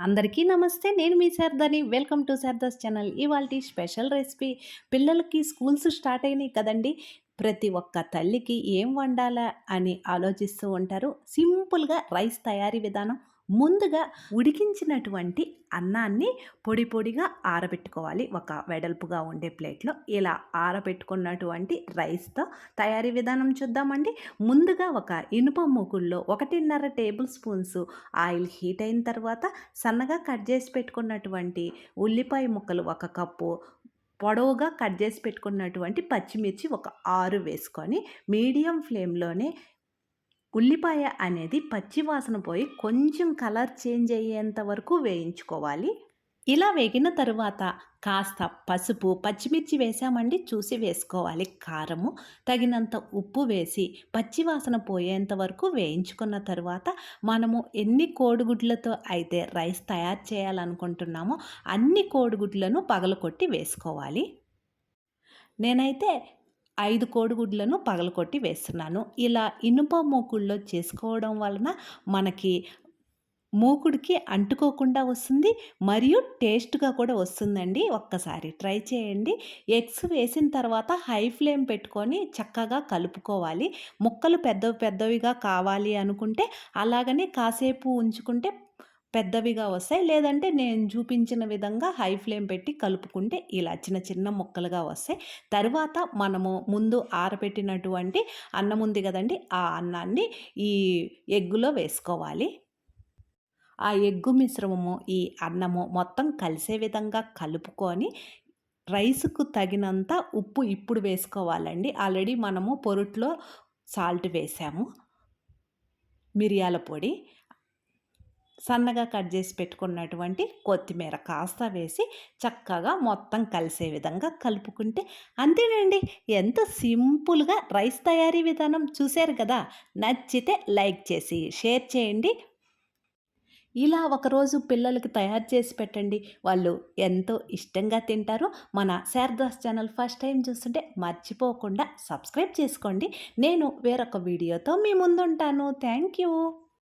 అందరికీ నమస్తే. నేను మీ శారదాని. Welcome to Sharada's channel. ఇవాళ స్పెషల్ రెసిపీ. పిల్లలకి స్కూల్స్ స్టార్ట్ అయినాయి కదండి. ప్రతి ఒక్క తల్లికి ఏం వండాలా అని ఆలోచిస్తూ ఉంటారు. సింపుల్గా రైస్ తయారీ విధానం ముందుగా ఉడికించినటువంటి అన్నాన్ని పొడి పొడిగా ఆరబెట్టుకోవాలి. ఒక వెడల్పుగా ఉండే ప్లేట్లో ఇలా ఆరబెట్టుకున్నటువంటి రైస్తో తయారీ విధానం చూద్దామండి. ముందుగా ఒక ఇనుప మూకుల్లో ఒకటిన్నర టేబుల్ స్పూన్స్ ఆయిల్ హీట్ అయిన తర్వాత సన్నగా కట్ చేసి పెట్టుకున్నటువంటి ఉల్లిపాయ ముక్కలు ఒక కప్పు పొడవుగా కట్ చేసి పెట్టుకున్నటువంటి పచ్చిమిర్చి ఒక ఆరు వేసుకొని మీడియం ఫ్లేమ్లోనే ఉల్లిపాయ అనేది పచ్చివాసన పోయి కొంచెం కలర్ చేంజ్ అయ్యేంత వరకు వేయించుకోవాలి. ఇలా వేగిన తరువాత కాస్త పసుపు పచ్చిమిర్చి వేసామండి చూసి వేసుకోవాలి. కారము తగినంత ఉప్పు వేసి పచ్చివాసన పోయేంత వరకు వేయించుకున్న తర్వాత మనము ఎన్ని కోడిగుడ్లతో అయితే రైస్ తయారు చేయాలనుకుంటున్నామో అన్ని కోడిగుడ్లను పగలకొట్టి వేసుకోవాలి. నేనైతే ఐదు కోడిగుడ్లను పగలకొట్టి వేస్తున్నాను. ఇలా ఇనుప మూకుల్లో చేసుకోవడం వలన మనకి మూకుడికి అంటుకోకుండా వస్తుంది మరియు టేస్ట్గా కూడా వస్తుందండి. ఒక్కసారి ట్రై చేయండి. ఎగ్స్ వేసిన తర్వాత హై ఫ్లేమ్ పెట్టుకొని చక్కగా కలుపుకోవాలి. ముక్కలు పెద్దవి పెద్దవిగా కావాలి అనుకుంటే అలాగనే కాసేపు ఉంచుకుంటే పెద్దవిగా వస్తాయి. లేదంటే నేను చూపించిన విధంగా హై ఫ్లేమ్ పెట్టి కలుపుకుంటే ఇలా చిన్న చిన్న ముక్కలుగా వస్తాయి. తర్వాత మనము ముందు ఆరబెట్టినటువంటి అన్నం ఉంది కదండి ఆ అన్నాన్ని ఈ ఎగ్గులో వేసుకోవాలి. ఆ ఎగ్గు మిశ్రమము ఈ అన్నము మొత్తం కలిసే విధంగా కలుపుకొని రైస్కు తగినంత ఉప్పు ఇప్పుడు వేసుకోవాలండి. ఆల్రెడీ మనము పొరుట్లో సాల్ట్ వేసాము. మిరియాల పొడి. సన్నగా కట్ చేసి పెట్టుకున్నటువంటి కొత్తిమీర కాస్త వేసి చక్కగా మొత్తం కలిసే విధంగా కలుపుకుంటే అంతేనండి. ఎంత సింపుల్గా రైస్ తయారీ విధానం చూశారు కదా! నచ్చితే లైక్ చేసి షేర్ చేయండి. ఇలా ఒకరోజు పిల్లలకి తయారు చేసి పెట్టండి. వాళ్ళు ఎంతో ఇష్టంగా తింటారు. మన శారదాస్ ఛానల్ ఫస్ట్ టైం చూస్తుంటే మర్చిపోకుండా సబ్స్క్రైబ్ చేసుకోండి. నేను వేరొక వీడియోతో మీ ముందుంటాను. Thank you